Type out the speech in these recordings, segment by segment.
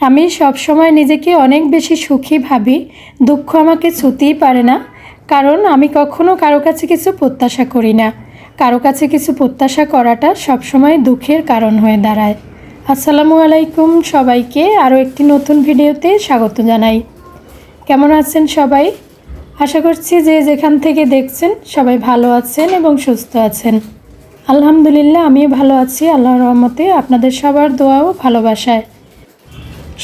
আমি সবসময় নিজেকে অনেক বেশি সুখী ভাবি, দুঃখ আমাকে ছুতেই পারে না, কারণ আমি কখনো কারও কাছে কিছু প্রত্যাশা করি না। কারও কাছে কিছু প্রত্যাশা করাটা সবসময় দুঃখের কারণ হয়ে দাঁড়ায়। আসসালামু আলাইকুম সবাইকে আরও একটি নতুন ভিডিওতে স্বাগত জানাই। কেমন আছেন সবাই? আশা করছি যে যেখান থেকে দেখছেন সবাই ভালো আছেন এবং সুস্থ আছেন। আলহামদুলিল্লাহ, আমিও ভালো আছি, আল্লাহর রহমতে আপনাদের সবার দোয়াও ভালোবাসায়।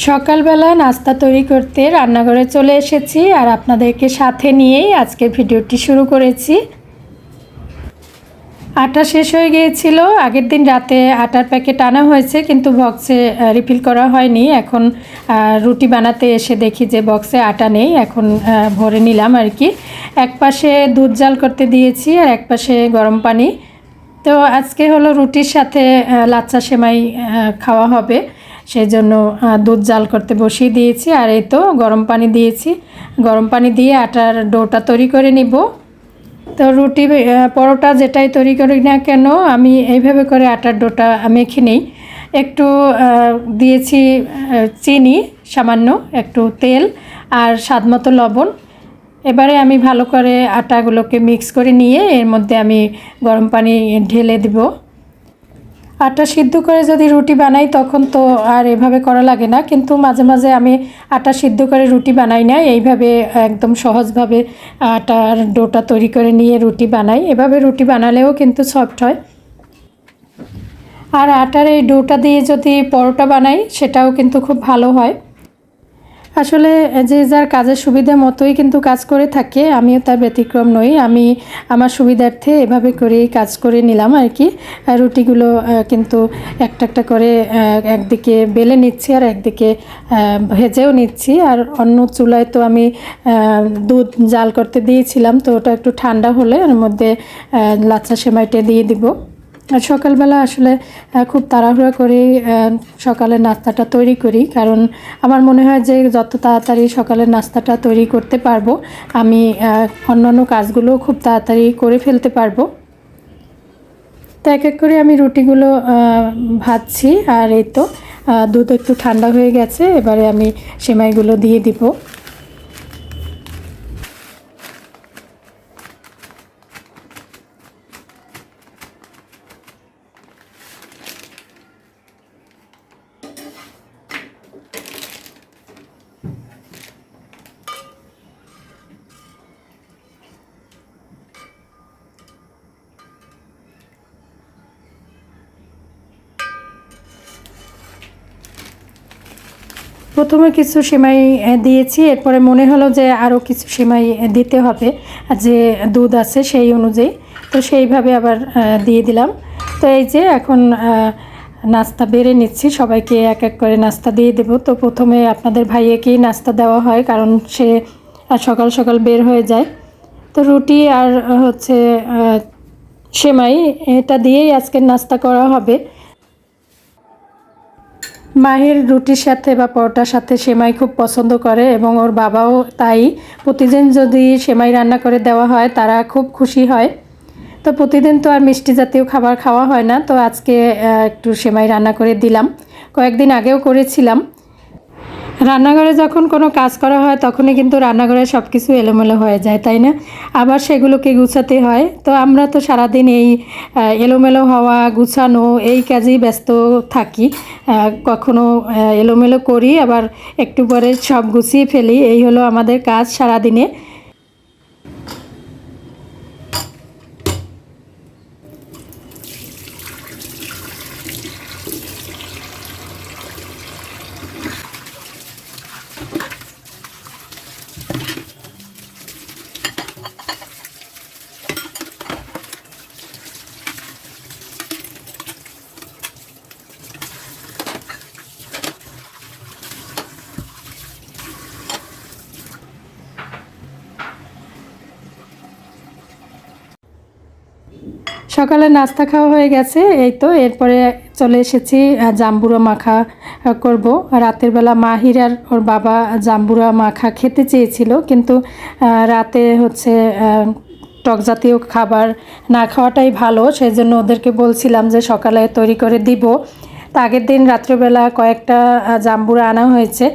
সকালবেলা নাস্তা তৈরি করতে রান্নাঘরে চলে এসেছি আর আপনাদেরকে সাথে নিয়েই আজকের ভিডিওটি শুরু করেছি। আটা শেষ হয়ে গিয়েছিল। আগের দিন রাতে আটার প্যাকেট আনা হয়েছে, কিন্তু বক্সে রিফিল করা হয়নি। এখন রুটি বানাতে এসে দেখি যে বক্সে আটা নেই। এখন ভরে নিলাম আর কি। এক পাশে দুধ জাল করতে দিয়েছি আর এক পাশে গরম পানি। তো আজকে হলো রুটির সাথে লাচ্চা সেমাই খাওয়া হবে। সেই জন্য দুধ জাল করতে বসিয়ে দিয়েছি আর এই তো গরম পানি দিয়েছি। গরম পানি দিয়ে আটার ডোটা তৈরি করে নিব। তো রুটি পরোটা যেটাই তৈরি করি না কেন, আমি এইভাবে করে আটার ডোটা মেখে নিই। একটু দিয়েছি চিনি সামান্য, একটু তেল আর স্বাদ মতো লবণ। এবারে আমি ভালো করে আটাগুলোকে মিক্স করে নিয়ে এর মধ্যে আমি গরম পানি ঢেলে দিব। আটা সিদ্ধ করে যদি রুটি বানাই, তখন তো আর এভাবে করা লাগে না। কিন্তু মাঝে মাঝে আমি আটা সিদ্ধ করে রুটি বানাই না। এইভাবে একদম সহজভাবে আটার ডোটা তৈরি করে নিয়ে রুটি বানাই। এভাবে রুটি বানালেও কিন্তু সফট হয়। আর আটার এই ডোটা দিয়ে যদি পরোটা বানাই, সেটাও কিন্তু খুব ভালো হয়। আসলে যে যার কাজের সুবিধা মতোই কিন্তু কাজ করে থাকে, আমিও তার ব্যতিক্রম নই। আমি আমার সুবিধার্থে এভাবে করেই কাজ করে নিলাম আর কি। রুটিগুলো কিন্তু একটা একটা করে একদিকে বেলে নিচ্ছি আর একদিকে ভেজেও নিচ্ছি। আর অন্য চুলায় তো আমি দুধ জাল করতে দিয়েছিলাম, তো ওটা একটু ঠান্ডা হলে এর মধ্যে লাচ্ছা সেমাইটা দিয়ে দিব। আর সকালবেলা আসলে খুব তাড়াহুড়া করে সকালের নাস্তাটা তৈরি করি। কারণ আমার মনে হয় যে, যত তাড়াতাড়ি সকালের নাস্তাটা তৈরি করতে পারব, আমি অন্যান্য কাজগুলো খুব তাড়াতাড়ি করে ফেলতে পারব। তো এক এক করে আমি রুটিগুলো ভাজছি। আর এই তো দুধ একটু ঠান্ডা হয়ে গেছে, এবারে আমি সেমাইগুলো দিয়ে দিব। প্রথমে কিছু সেমাই দিয়েছি। এরপরে মনে হলো যে আরও কিছু সেমাই দিতে হবে। যে দুধ আছে সেই অনুযায়ী। তো সেইভাবে আবার দিয়ে দিলাম। তো এই যে এখন নাস্তা বেড়ে নিচ্ছি। সবাইকে এক এক করে নাস্তা দিয়ে দেবো। তো প্রথমে আপনাদের ভাইয়েকেই নাস্তা দেওয়া হয়, কারণ সে সকাল সকাল বের হয়ে যায়। তো রুটি আর হচ্ছে সেমাই, এটা দিয়েই আজকের নাস্তা করা হবে। মাহির রুটির সাথে বা পরোটার সাথে সেমাই খুব পছন্দ করে এবং ওর বাবাও তাই। প্রতিদিন যদি সেমাই রান্না করে দেওয়া হয়, তারা খুব খুশি হয়। তো প্রতিদিন তো আর মিষ্টি জাতীয় খাবার খাওয়া হয় না। তো আজকে একটু সেমাই রান্না করে দিলাম। কয়েকদিন আগেও করেছিলাম। রান্নাঘরে যখন কোনো কাজ করা হয়, তখনই কিন্তু রান্নাঘরে সব কিছু এলোমেলো হয়ে যায়, তাই না? আবার সেগুলোকে গুছাতে হয়। তো আমরা তো সারাদিন এই এলোমেলো হওয়া, গুছানো এই কাজেই ব্যস্ত থাকি। কখনো এলোমেলো করি, আবার একটু পরে সব গুছিয়ে ফেলি। এই হলো আমাদের কাজ সারাদিনে। সকালে নাস্তা খাওয়া হয়ে গেছে, এই তো, এরপরে চলে এসেছি জাম্বুরা মাখা করব। রাতের বেলা মাহির আর ওর বাবা জাম্বুরা মাখা খেতে চেয়েছিল, কিন্তু রাতে হচ্ছে টক জাতীয় খাবার না খাওয়াটাই ভালো সেই জন্য ওদেরকে বলছিলাম যে সকালে তৈরি করে দিব। তা আগের দিন রাত্রেবেলা কয়েকটা জাম্বুরা আনা হয়েছে।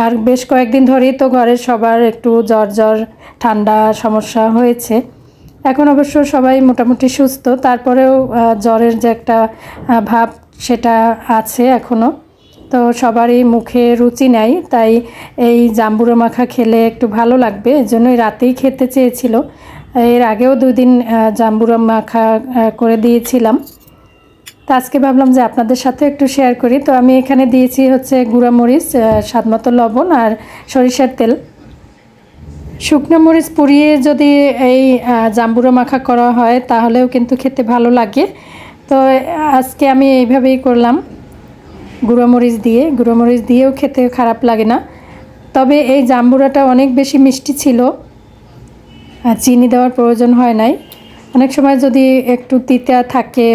আর বেশ কয়েকদিন ধরেই তো ঘরের সবার একটু জ্বর জ্বর, ঠান্ডা সমস্যা হয়েছে। এখন অবশ্য সবাই মোটামুটি সুস্থ। তারপরেও জ্বরের যে একটা ভাব সেটা আছে এখনও তো সবারই মুখে রুচি নাই তাই এই জাম্বুরো মাখা খেলে একটু ভালো লাগবে। এই জন্যই রাতেই খেতে চেয়েছিল। এর আগেও দুই দিন জাম্বুরো মাখা করে দিয়েছিলাম। তো আজকে ভাবলাম যে আপনাদের সাথে একটু শেয়ার করি। তো আমি এখানে দিয়েছি হচ্ছে গুঁড়া মরিচ আহ, স্বাদমতো লবণ আর সরিষার তেল। শুকনো মরিচ পুড়িয়ে যদি এই জাম্বুরা মাখা করা হয়, তাহলেও কিন্তু খেতে ভালো লাগে। তো আজকে আমি এইভাবেই করলাম। গুঁড়ো মরিচ দিয়ে, গুঁড়ো মরিচ দিয়েও খেতে খারাপ লাগে না। তবে এই জাম্বুরাটা অনেক বেশি মিষ্টি ছিল। চিনি দেওয়ার প্রয়োজন হয় নাই। অনেক সময় যদি একটু তিতা থাকে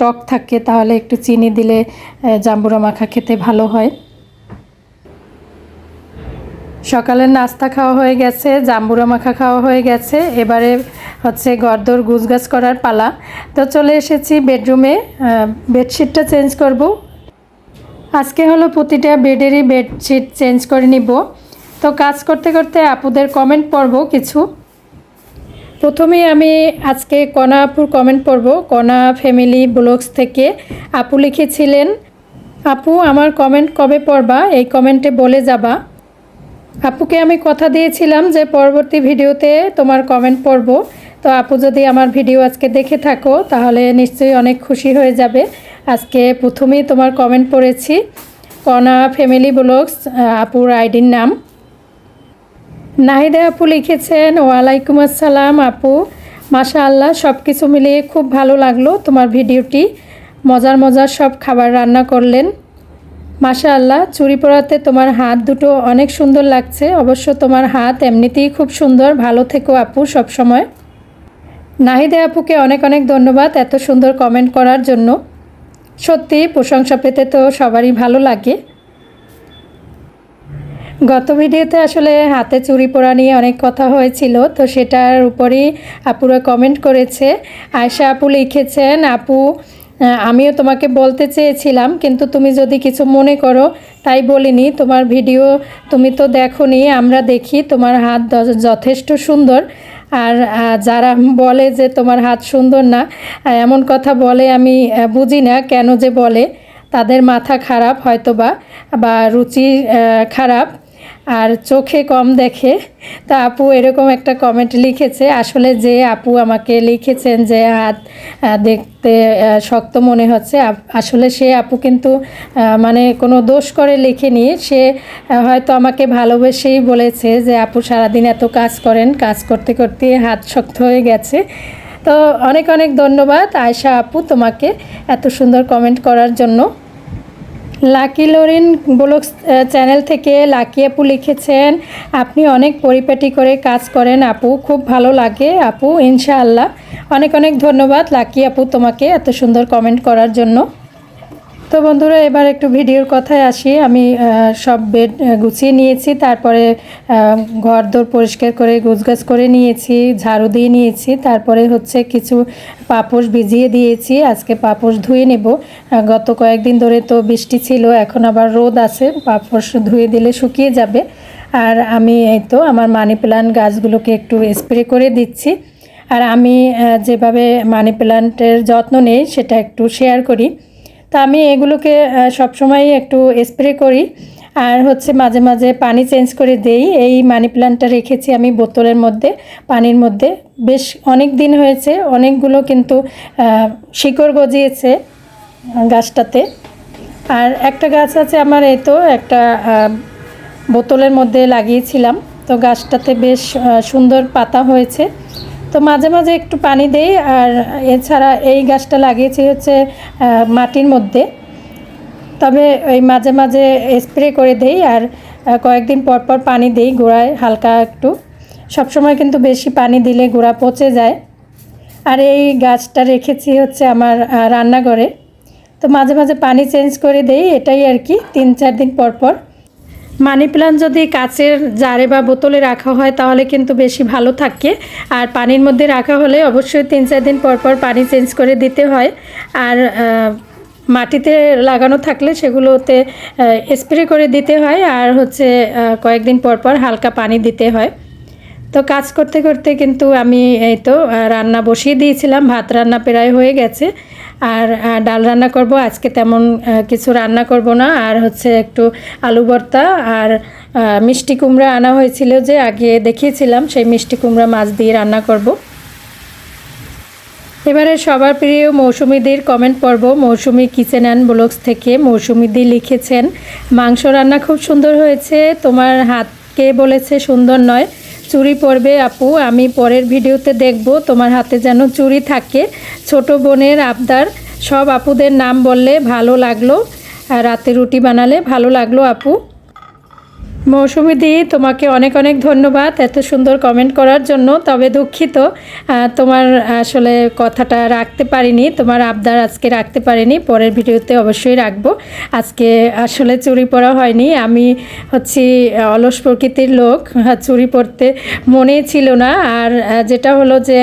টক থাকে, তাহলে একটু চিনি দিলে জাম্বুরা মাখা খেতে ভালো হয়। সকালের নাস্তা খাওয়া হয়ে গেছে, জাম্বুরা মাখা খাওয়া হয়ে গেছে, এবারে হচ্ছে গরদর গুছগাছ করার পালা। তো চলে এসেছি বেডরুমে বেডশিটটা চেঞ্জ করব। আজকে হলো প্রতিটা বেডেরই বেডশিট চেঞ্জ করে নিব। তো কাজ করতে করতে আপুদের কমেন্ট পড়ব কিছু। প্রথমেই আমি আজকে কণা আপুর কমেন্ট পড়ব। কণা ফ্যামিলি ব্লগস থেকে আপু লিখেছিলেন, আপু, আমার কমেন্ট কবে পড়বা? এই কমেন্টে বলে যাবা। আপুকে আমি কথা দিয়েছিলাম যে পরবর্তী ভিডিওতে তোমার কমেন্ট পড়ব। তো আপু যদি আমার ভিডিও আজকে দেখে থাকো, তাহলে নিশ্চয়ই অনেক খুশি হয়ে যাবে। আজকে প্রথমেই তোমার কমেন্ট পড়েছি কণা ফ্যামিলি ব্লগস আপুর আইডির নাম। নাহিদা আপু লিখেছেন, ওয়ালাইকুম আসসালাম আপু। মাশা আল্লাহ সব কিছু মিলিয়ে খুব ভালো লাগল তোমার ভিডিওটি। মজার মজার সব খাবার রান্না করলেন। মাশা আল্লাহ চুরি পরাতে তোমার হাত দুটো অনেক সুন্দর লাগছে। অবশ্য তোমার হাত এমনিতেই খুব সুন্দর। ভালো থেকো আপু সব সময় নাহিদা আপুকে অনেক অনেক ধন্যবাদ এত সুন্দর কমেন্ট করার জন্য। সত্যি প্রশংসা পেতে তো সবারই ভালো লাগে। গত ভিডিওতে আসলে হাতে চুরি পরা নিয়ে অনেক কথা হয়েছিল, তো সেটার উপরেই আপুরা কমেন্ট করেছে। আয়শা আপু লিখেছেন, আপু আমিও তোমাকে বলতে চেয়েছিলাম, কিন্তু তুমি যদি কিছু মনে করো, তাই বলিনি। তোমার ভিডিও তুমি তো দেখোনি, আমরা দেখি, তোমার হাত যথেষ্ট সুন্দর। আর যারা বলে যে তোমার হাত সুন্দর না এমন কথা বলে আমি বুঝি না কেন যে বলে। তাদের মাথা খারাপ হয়তোবা, বা রুচি খারাপ। আর চোখে কম দেখে, তা আপু এরকম একটা কমেন্ট লিখেছে, আসলে যে আপু আমাকে লিখেছেন যে হাত দেখতে শক্ত মনে হচ্ছে আসলে সে আপু কিন্তু মানে কোনো দোষ করে লিখেনি, সে হয়তো আমাকে ভালোবেসেই বলেছে যে, আপু সারাদিন এত কাজ করেন, কাজ করতে করতে হাত শক্ত হয়ে গেছে। তো অনেক অনেক ধন্যবাদ, আয়শা আপু তোমাকে এত সুন্দর কমেন্ট করার জন্য। লাকি লোরিন ব্লগ চ্যানেল থেকে লাকি আপু লিখেছেন, আপনি অনেক পরিপাটি করে কাজ করেন আপু, খুব ভালো লাগে আপু, ইনশাআল্লাহ। অনেক অনেক ধন্যবাদ লাকি আপু তোমাকে এত সুন্দর কমেন্ট করার জন্য। তো বন্ধুরা, এবার একটু ভিডিওর কথায় আসি। আমি সব বেড গুছিয়ে নিয়েছি, তারপরে ঘর দোর পরিষ্কার করে, গুছগাছ করে নিয়েছি, ঝাড়ু দিয়ে নিয়েছি, তারপরে হচ্ছে কিছু পাপোশ ভিজিয়ে দিয়েছি, আজকে পাপোশ ধুয়ে নেব। গত কয়েকদিন ধরে তো বৃষ্টি ছিল, এখন আবার রোদ আছে, পাপোশ ধুয়ে দিলে শুকিয়ে যাবে। আর আমি এই তো আমার মানি প্লান্ট গাছগুলোকে একটু স্প্রে করে দিচ্ছি। আর আমি যেভাবে মানি প্লান্টের যত্ন নেই, সেটা একটু শেয়ার করি। তা আমি এগুলোকে সবসময় একটু স্প্রে করি। আর হচ্ছে মাঝে মাঝে পানি চেঞ্জ করে দেই। এই মানি প্ল্যান্টটা রেখেছি আমি বোতলের মধ্যে, পানির মধ্যে। বেশ অনেক দিন হয়েছে, অনেকগুলো কিন্তু শিকড় গজিয়েছে গাছটাতে। আর একটা গাছ আছে আমার, এই তো একটা বোতলের মধ্যে লাগিয়েছিলাম। তো গাছটাতে বেশ সুন্দর পাতা হয়েছে। তো মাঝে মাঝে একটু পানি দেই, আর এছাড়া এই গাছটা লাগিয়েছি হচ্ছে মাটির মধ্যে। তবে ওই মাঝে মাঝে স্প্রে করে দেই, আর কয়েকদিন পর পর পানি দেই গোড়ায় হালকা একটু। সবসময় কিন্তু বেশি পানি দিলে গোড়া পচে যায়। আর এই গাছটা রেখেছি হচ্ছে আমার রান্নাঘরে। তো মাঝে মাঝে পানি চেঞ্জ করে দেই, এটাই আর কি, তিন চার দিন পর পর। মানি প্লান্ট যদি কাচের জারে বা বোতলে রাখা হয়, তাহলে কিন্তু বেশি ভালো থাকে। আর পানির মধ্যে রাখা হলে অবশ্যই তিন চার দিন পর পর পানি চেঞ্জ করে দিতে হয়। আর মাটিতে লাগানো থাকলে সেগুলোতে স্প্রে করে দিতে হয়। আর হচ্ছে কয়েকদিন পর পর হালকা পানি দিতে হয়। তো কাজ করতে করতে কিন্তু আমি এই তো রান্না বসিয়ে দিয়েছিলাম। ভাত রান্না প্রায় হয়ে গেছে। আর ডাল রান্না করব। আজকে তেমন কিছু রান্না করব না। আর হচ্ছে একটু আলু ভর্তা আর মিষ্টি কুমড়া আনা হয়েছিল যে আগে দেখিয়েছিলাম, সেই মিষ্টি কুমড়া মাছ দিয়ে রান্না করব। এবারে সবার প্রিয় মৌসুমিদির কমেন্ট পর্ব, মৌসুমি কিচেন অ্যান্ড ব্লগস থেকে মৌসুমিদি লিখেছেন, মাংস রান্না খুব সুন্দর হয়েছে, তোমার হাতকে বলেছে সুন্দর নয়। চুরি পরবে আপু, আমি পরের ভিডিওতে দেখব তোমার হাতে যেন চুরি থাকে। ছোট বোনের আবদার, সব আপুদের নাম বললে ভালো লাগল। রাতে রুটি বানালে ভালো লাগল আপু। মৌসুমি দি, তোমাকে অনেক অনেক ধন্যবাদ এত সুন্দর কমেন্ট করার জন্য। তবে দুঃখিত তোমার আসলে কথাটা রাখতে পারিনি, তোমার আবদার আজকে রাখতে পারিনি, পরের ভিডিওতে অবশ্যই রাখব। আজকে আসলে চুরি পরা হয়নি, আমি হচ্ছি অলস প্রকৃতির লোক চুরি পরতে মনেই ছিল না। আর যেটা হলো যে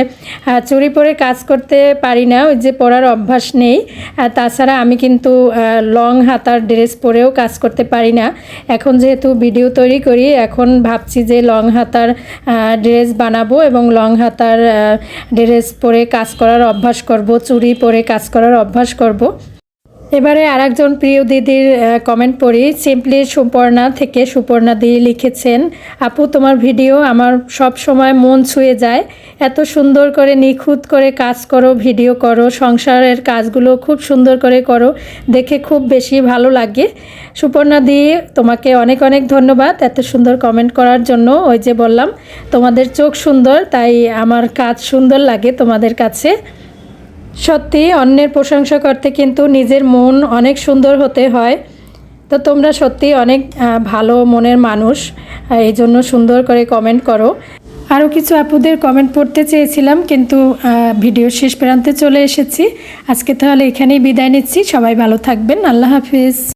চুরি পরে কাজ করতে পারি না, ওই যে পরার অভ্যাস নেই। তাছাড়া আমি কিন্তু লং হাতার ড্রেস পরেও কাজ করতে পারি না। এখন যেহেতু ভিডিও তৈরি করি। এখন ভাবছি যে লং হাতার ড্রেস বানাবো এবং লং হাতার ড্রেস পরে কাজ করার অভ্যাস করব, চুড়ি পরে কাজ করার অভ্যাস করব। এবারে আর একজন প্রিয় দিদির কমেন্ট পড়ি। সিম্পলি সুপর্ণা থেকে সুপর্ণা দি লিখেছেন, আপু, তোমার ভিডিও আমার সব সময় মন ছুঁয়ে যায়। এত সুন্দর করে নিখুঁত করে কাজ করো, ভিডিও করো, সংসারের কাজগুলো খুব সুন্দর করে করো। দেখে খুব বেশি ভালো লাগে। সুপর্ণা দি, তোমাকে অনেক অনেক ধন্যবাদ এত সুন্দর কমেন্ট করার জন্য। ওই যে বললাম, তোমাদের চোখ সুন্দর, তাই আমার কাজ সুন্দর লাগে তোমাদের কাছে। সত্যি, অন্যের প্রশংসা করতে কিন্তু নিজের মন অনেক সুন্দর হতে হয়। তো তোমরা সত্যি অনেক ভালো মনের মানুষ। এই জন্য সুন্দর করে কমেন্ট করো। আরও কিছু আপুদের কমেন্ট পড়তে চেয়েছিলাম, কিন্তু ভিডিও শেষ প্রান্তে চলে এসেছি। আজকে তাহলে এখানেই বিদায় নিচ্ছি। সবাই ভালো থাকবেন। আল্লাহ হাফিজ।